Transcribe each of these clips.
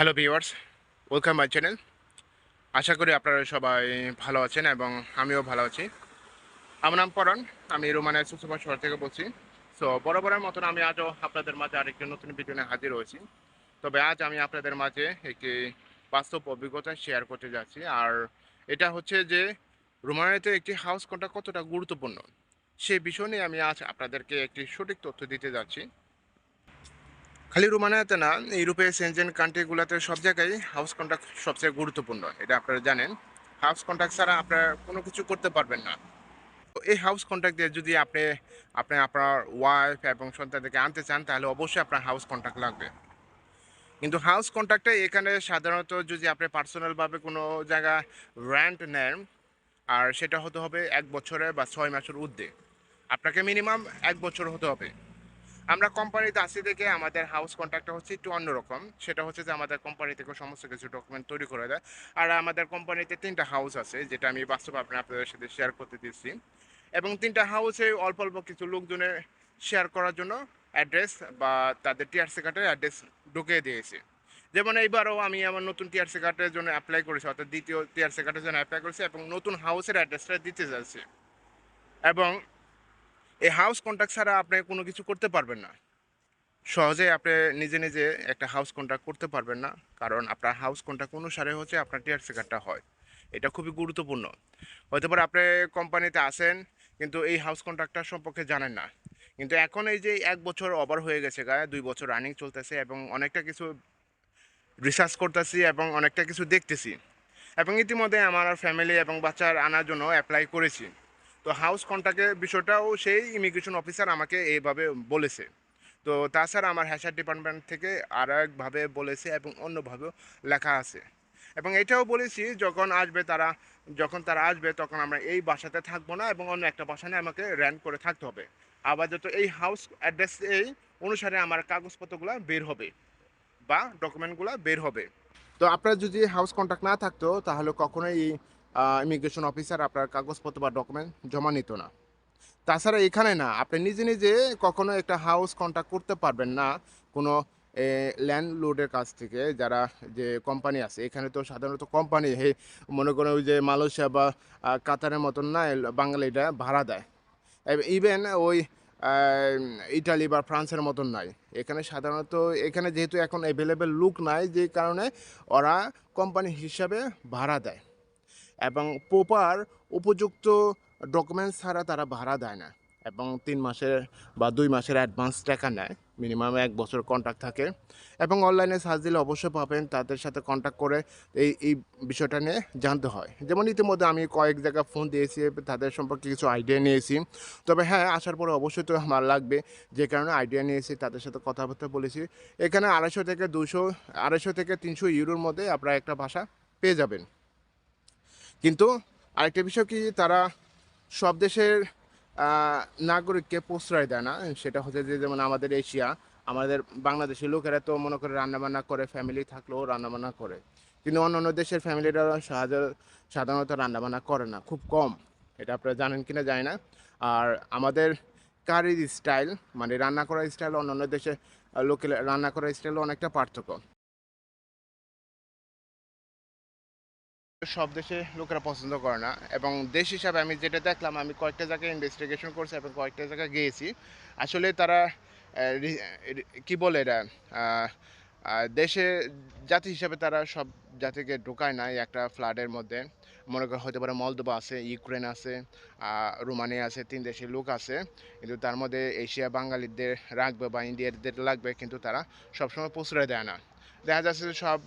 Hello viewers welcome my channel আশা করি আপনারা সবাই ভালো আছেন এবং আমিও ভালো আছি। আমার নাম পরাণ। আমি রোমানের সুসভা শহর থেকে বলছি। সো বরাবরের মতন আমি আজও আপনাদের মাঝে আরেকটি নতুন ভিডিও নিয়ে হাজির হয়েছি। তবে আজ আমি আপনাদের মাঝে একটি বাস্তব অভিজ্ঞতা শেয়ার করতে যাচ্ছি। আর এটা হচ্ছে যে, রোমানিয়াতে একটি হাউস কোনটা কতটা গুরুত্বপূর্ণ? সেই বিষয় নিয়ে আমি আজ আপনাদেরকে একটি সঠিক তথ্য দিতে যাচ্ছি। খালি রোমানিয়াতে না ইউরোপের সেনজেন কান্ট্রিগুলোতে সব জায়গায় হাউস কন্ট্রাক্ট সবচেয়ে গুরুত্বপূর্ণ, এটা আপনারা জানেন। হাউস কন্ট্রাক্ট ছাড়া আপনারা কোনো কিছু করতে পারবেন না। তো এই হাউস কন্ট্রাক্ট দিয়ে যদি আপনি আপনি আপনার ওয়াইফ এবং সন্তানদেরকে আনতে চান, তাহলে অবশ্যই আপনার হাউস কন্ট্রাক্ট লাগবে। কিন্তু হাউস কন্ট্রাক্টে এখানে সাধারণত যদি আপনি পার্সোনালভাবে কোনো জায়গা র্যান্ট নেন, আর সেটা হতে হবে এক বছরে বা ছয় মাসের ঊর্ধ্বে। আপনাকে মিনিমাম এক বছর হতে হবে। আমরা কোম্পানিতে আসি থেকে আমাদের হাউস কন্ট্রাক্টটা হচ্ছে একটু অন্যরকম। সেটা হচ্ছে যে আমাদের কোম্পানি থেকে সমস্ত কিছু ডকুমেন্ট তৈরি করে দেয়। আর আমাদের কোম্পানিতে তিনটা হাউস আছে, যেটা আমি বাস্তব আপনি আপনাদের সাথে শেয়ার করতে দিচ্ছি এবং তিনটা হাউসে অল্প অল্প কিছু লোকজনের শেয়ার করার জন্য অ্যাড্রেস বা তাদের টিআরসি কার্ডের অ্যাড্রেস ঢুকিয়ে দিয়েছি। যেমন এইবারও আমি আমার নতুন টিআরসি কার্ডের জন্য অ্যাপ্লাই করেছি, অর্থাৎ দ্বিতীয় টিআরসি কার্ডের জন্য অ্যাপ্লাই করেছি এবং নতুন হাউসের অ্যাড্রেসটা দিতে যাচ্ছি। এবং এই হাউস কন্ট্রাক্ট ছাড়া আপনি কোনো কিছু করতে পারবেন না। সহজে আপনি নিজে নিজে একটা হাউস কন্ট্রাক্ট করতে পারবেন না, কারণ আপনার হাউস কন্ট্রাক্ট অনুসারে হচ্ছে আপনার টিয়ার কার্ডটা হয়। এটা খুবই গুরুত্বপূর্ণ। হতে পারে আপনি কোম্পানিতে আসেন কিন্তু এই হাউস কন্ট্রাক্টটার সম্পর্কে জানেন না। কিন্তু এখন এই যে এক বছর ওভার হয়ে গেছে গায়ে, দুই বছর রানিং চলতেছে এবং অনেকটা কিছু রিসার্চ করতেছি এবং অনেকটা কিছু দেখতেছি। এবং ইতিমধ্যে আমার ফ্যামিলি এবং বাচ্চার আনার জন্য অ্যাপ্লাই করেছি। তো হাউস কন্ট্রাক্টের বিষয়টাও সেই ইমিগ্রেশন অফিসার আমাকে এইভাবে বলেছে। তো তাছাড়া আমার হ্যাশার ডিপার্টমেন্ট থেকে আর একভাবে বলেছে এবং অন্যভাবেও লেখা আছে। এবং এটাও বলেছি, যখন আসবে তারা, যখন তারা আসবে তখন আমরা এই বাসাতে থাকব না এবং অন্য একটা বাসা নিয়ে আমাকে র্যান্ট করে থাকতে হবে। যত এই হাউস অ্যাড্রেস এই অনুসারে আমার কাগজপত্রগুলো বের হবে বা ডকুমেন্টগুলো বের হবে। তো আপনার যদি হাউস কন্ট্রাক্ট না থাকতো তাহলে কখনোই ইমিগ্রেশন অফিসার আপনার কাগজপত্র বা ডকুমেন্ট জমা নিত না। তাছাড়া এখানে না, আপনি নিজে নিজে কখনো একটা হাউস কন্ট্যাক্ট করতে পারবেন না কোনো ল্যান্ডলোডের কাছ থেকে, যারা যে কোম্পানি আছে। এখানে তো সাধারণত কোম্পানি হে, মনে করেন ওই যে মালয়েশিয়া বা কাতারের মতন না বাঙালিটা ভাড়া দেয়। ইভেন ওই ইটালি বা ফ্রান্সের মতন নাই। এখানে সাধারণত, এখানে যেহেতু এখন অ্যাভেলেবেল লুক নাই, যে কারণে ওরা কোম্পানি হিসাবে ভাড়া দেয়। এবং প্রপার উপযুক্ত ডকুমেন্টস ছাড়া তারা ভাড়া দেয় না। এবং তিন মাসের বা দুই মাসের অ্যাডভান্স টাকা নেয়। মিনিমাম এক বছর কন্ট্যাক্ট থাকে। এবং অনলাইনে সার্চ দিলে অবশ্যই পাবেন। তাদের সাথে কন্ট্যাক্ট করে এই এই বিষয়টা নিয়ে জানতে হয়। যেমন ইতিমধ্যে আমি কয়েক জায়গায় ফোন দিয়েছি, তাদের সম্পর্কে কিছু আইডিয়া নিয়েছি। তবে হ্যাঁ আসার পরে অবশ্যই তো আমার লাগবে। যে কারণে আইডিয়া নিয়েছি, তাদের সাথে কথাবার্তা বলেছি। এখানে আড়াইশো থেকে দুশো আড়াইশো থেকে তিনশো ইউরোর মধ্যে আপনারা একটা ভাষা পেয়ে যাবেন। কিন্তু আরেকটা বিষয় কি, তারা সব দেশের নাগরিককে প্রশ্রয় দেয় না। সেটা হচ্ছে যে, যেমন আমাদের এশিয়া, আমাদের বাংলাদেশের লোকেরা তো মনে করে রান্নাবান্না করে ফ্যামিলি থাকলেও রান্নাবান্না করে। কিন্তু অন্য অন্য দেশের ফ্যামিলিরা সাধার- সাধারণত রান্নাবান্না করে না, খুব কম। এটা আপনারা জানেন কিনা জানি না। আর আমাদের কারির স্টাইল মানে রান্না করার স্টাইল অন্য অন্য দেশে লোকের রান্না করার স্টাইল অনেকটা পার্থক্য। সব দেশে লোকেরা পছন্দ করে না। এবং দেশ হিসাবে আমি যেটা দেখলাম, আমি কয়েকটা জায়গায় ইনভেস্টিগেশন করছি এবং কয়েকটা জায়গায় গিয়েছি। আসলে তারা কি বলে এটা? দেশে জাতি হিসাবে তারা সব জাতিকে ঢোকায় না একটা ফ্লাডের মধ্যে। মনে করা হতে পারে মলদোবা আছে, ইউক্রেন আছে রোমানিয়া আছে, তিন দেশের লোক আছে। কিন্তু তার মধ্যে এশিয়া বাঙালিদের রাখবে বা ইন্ডিয়াদের লাগবে, কিন্তু তারা সবসময় প্রশ্রয় দেয় না। দেখা যাচ্ছে সব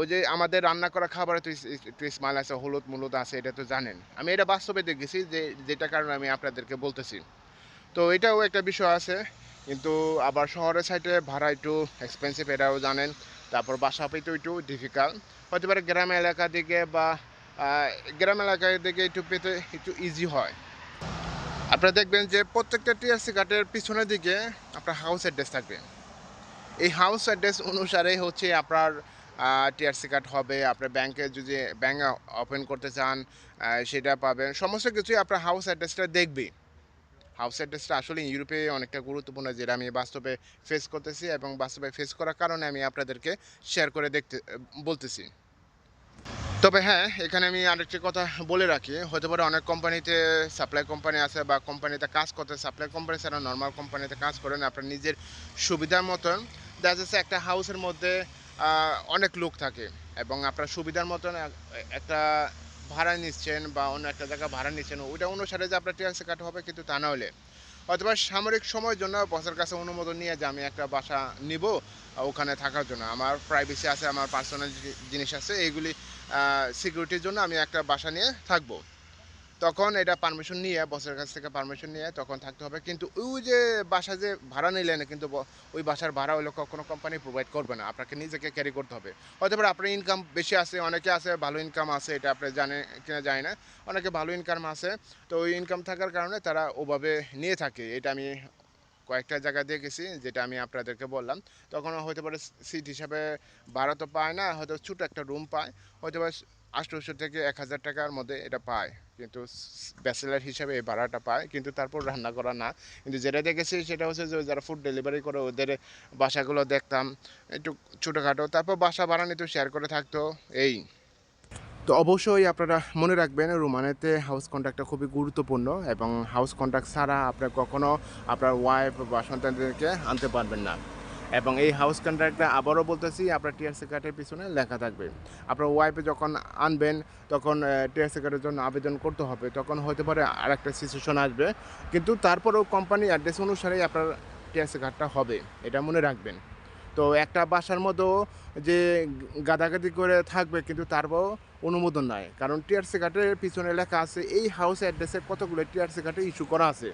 ওই যে আমাদের রান্না করা খাবারে তো একটু স্মাইল আছে, হলুদ মুলুদ আছে, এটা তো জানেন। আমি এটা বাস্তবে দেখেছি যে যেটা কারণে আমি আপনাদেরকে বলতেছি। তো এটাও একটা বিষয় আছে, কিন্তু আবার শহরের সাইডে ভাড়া একটু এক্সপেন্সিভ এটাও জানেন। তারপর বাসা পেতেও একটু ডিফিকাল্ট হতে পারে গ্রাম এলাকা দিকে বা গ্রাম এলাকার দিকে একটু পেতে একটু ইজি হয়। আপনারা দেখবেন যে প্রত্যেকটা টিআরসি কার্ডের পিছনের দিকে আপনার হাউস অ্যাড্রেস থাকবে। এই হাউস অ্যাড্রেস অনুসারে হচ্ছে আপনার টিআরসি কার্ড হবে, আপনার ব্যাংকে যদি ব্যাংক ওপেন করতে চান সেটা পাবেন। সমস্ত কিছুই আপনার হাউস অ্যাড্রেসটা দেখবে। হাউস অ্যাড্রেসটা আসলে ইউরোপে অনেকটা গুরুত্বপূর্ণ, যেটা আমি বাস্তবে ফেস করতেছি এবং বাস্তবে ফেস করার কারণে আমি আপনাদেরকে শেয়ার করে দেখতে, বলতেছি। তবে হ্যাঁ এখানে আমি আরেকটি কথা বলে রাখি। হতে পারে অনেক কোম্পানিতে সাপ্লাই কোম্পানি আছে বা কোম্পানিতে কাজ করতে সাপ্লাই কোম্পানি ছাড়া নর্মাল কোম্পানিতে কাজ করেন, আপনার নিজের সুবিধার মতন। দেখা যাচ্ছে একটা হাউসের মধ্যে অনেক লোক থাকে এবং আপনার সুবিধার মতন একটা ভাড়া নিচ্ছেন বা অন্য একটা জায়গা ভাড়া নিচ্ছেন, ওইটা অনুসারে যে আপনার টিআরসি কাট হবে কিন্তু তা না হলে অথবা সামরিক সময়ের জন্য বসের কাছে অনুমোদন নিয়ে যে আমি একটা বাসা নিব ওখানে থাকার জন্য। আমার প্রাইভেসি আছে, আমার পার্সোনাল জিনিস আছে, এইগুলি সিকিউরিটির জন্য আমি একটা বাসা নিয়ে থাকব। তখন এটা পারমিশন নিয়ে বসের কাছ থেকে পারমিশন নিয়ে তখন থাকতে হবে। কিন্তু ওই যে বাসা যে ভাড়া নিলেন, কিন্তু ওই বাসার ভাড়া হলো কোনো কোম্পানি প্রোভাইড করবে না। আপনাকে নিজেকে ক্যারি করতে হবে। হতে পারে আপনার ইনকাম বেশি আছে, অনেকে আছে, ভালো ইনকাম আছে, এটা আপনি জানেন কিনা যায় না। অনেকে ভালো ইনকাম আছে, তো ওই ইনকাম থাকার কারণে তারা ওভাবে নিয়ে থাকে। এটা আমি কয়েকটা জায়গা দেখেছি, যেটা আমি আপনাদেরকে বললাম। তখন হতে পারে সিট হিসাবে ভাড়া তো পায় না, হয়তো ছোটো একটা রুম পায়। হয়তো আষ্টশো থেকে এক হাজার টাকার মধ্যে এটা পায়। কিন্তু ব্যাচেলার হিসাবে এই ভাড়াটা পায়। কিন্তু তারপর রান্না করা না। কিন্তু যেটা দেখেছি সেটা হচ্ছে যে, যারা ফুড ডেলিভারি করে, ওদের বাসাগুলো দেখতাম, একটু ছোটোখাটো। তারপর বাসা ভাড়া নিতে শেয়ার করে থাকতো, এই। তো অবশ্যই আপনারা মনে রাখবেন, রোমানেতে হাউস কন্ট্রাক্টটা খুবই গুরুত্বপূর্ণ এবং হাউস কন্ট্রাক্ট ছাড়া আপনার কখনো আপনার ওয়াইফ বা সন্তানদেরকে আনতে পারবেন না। এবং এই হাউস কন্ট্রাক্টটা আবারও বলতেছি, আপনার টিআরসি কার্ডের পিছনে লেখা থাকবে। আপনার ওয়াইফে যখন আনবেন, তখন টিআরসি কার্ডের জন্য আবেদন করতে হবে। তখন হতে পারে আর একটা সিচুয়েশন আসবে। কিন্তু তারপরেও কোম্পানি অ্যাড্রেস অনুসারেই আপনার টিআরসি কার্ডটা হবে, এটা মনে রাখবেন। তো একটা বাসার মতো যে গাদাগাদি করে থাকবে, কিন্তু তারপরও অনুমোদন নাই। কারণ টিআরসি কার্ডের পিছনে লেখা আছে, এই হাউস অ্যাড্রেসে কতগুলো টিআরসি কার্ডে ইস্যু করা আছে?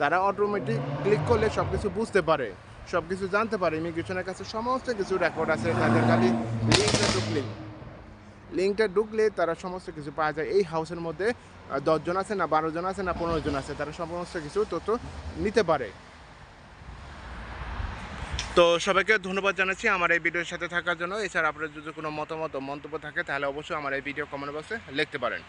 তারা অটোমেটিক ক্লিক করলে সব কিছু বুঝতে পারে। সব কিছু জানতে পারে। ইমিগ্রেশনের কাছে সমস্ত কিছু রেকর্ড আছে। তাদের খালি লিঙ্কটা ঢুকলেই লিঙ্কটা ঢুকলে তারা সমস্ত কিছু পাওয়া যায়। এই হাউসের মধ্যে দশজন আছে না, বারো জন আছে না, পনেরো জন আছে, তারা সমস্ত কিছু তথ্য নিতে পারে। তো সবাইকে ধন্যবাদ জানাচ্ছি আমার এই ভিডিওর সাথে থাকার জন্য। এছাড়া আপনার যদি কোনো মতামত মন্তব্য থাকে, তাহলে অবশ্যই আমার এই ভিডিও কমেন্ট বক্সে লিখতে পারেন।